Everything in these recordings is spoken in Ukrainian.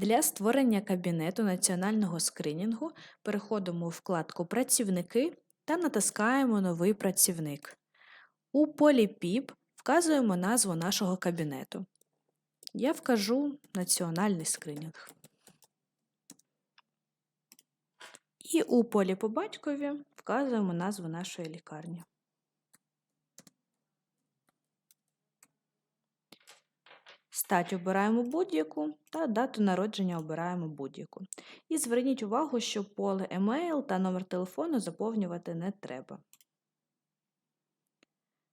Для створення кабінету національного скринінгу переходимо у вкладку Працівники та натискаємо Новий працівник. У полі ПІП вказуємо назву нашого кабінету. Я вкажу Національний скринінг. І у полі по батькові вказуємо назву нашої лікарні. Стать обираємо будь-яку та дату народження обираємо будь-яку. І зверніть увагу, що поле емейл та номер телефону заповнювати не треба.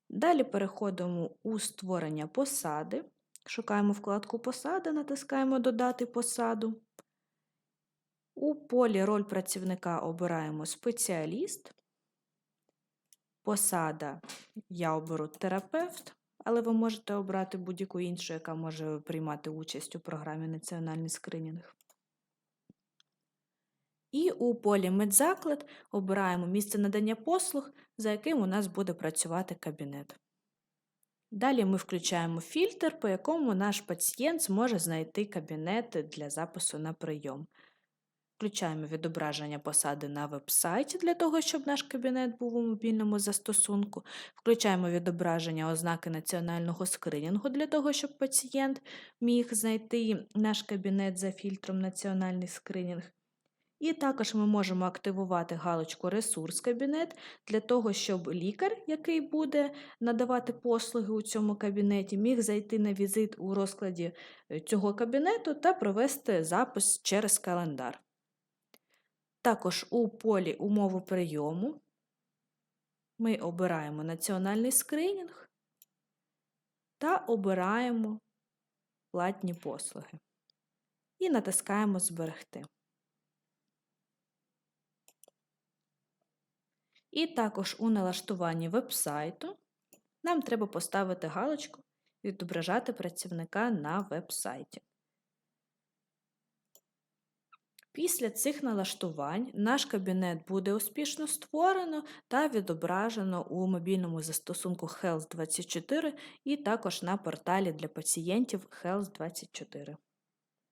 Далі переходимо у створення посади. Шукаємо вкладку Посада, натискаємо Додати посаду. У полі Роль працівника обираємо спеціаліст. Посада я оберу терапевт, але ви можете обрати будь-яку іншу, яка може приймати участь у програмі Національний скринінг. І у полі Медзаклад обираємо місце надання послуг, за яким у нас буде працювати кабінет. Далі ми включаємо фільтр, по якому наш пацієнт зможе знайти кабінет для запису на прийом. Включаємо відображення посади на веб-сайті для того, щоб наш кабінет був у мобільному застосунку. Включаємо відображення ознаки національного скринінгу для того, щоб пацієнт міг знайти наш кабінет за фільтром Національний скринінг. І також ми можемо активувати галочку Ресурс кабінет для того, щоб лікар, який буде надавати послуги у цьому кабінеті, міг зайти на візит у розкладі е, цього кабінету та провести запис через календар. Також у полі умови прийому ми обираємо національний скринінг та обираємо платні послуги. І натискаємо Зберегти. І також у налаштуванні веб-сайту нам треба поставити галочку Відображати працівника на веб-сайті. Після цих налаштувань наш кабінет буде успішно створено та відображено у мобільному застосунку Health24 і також на порталі для пацієнтів Health24.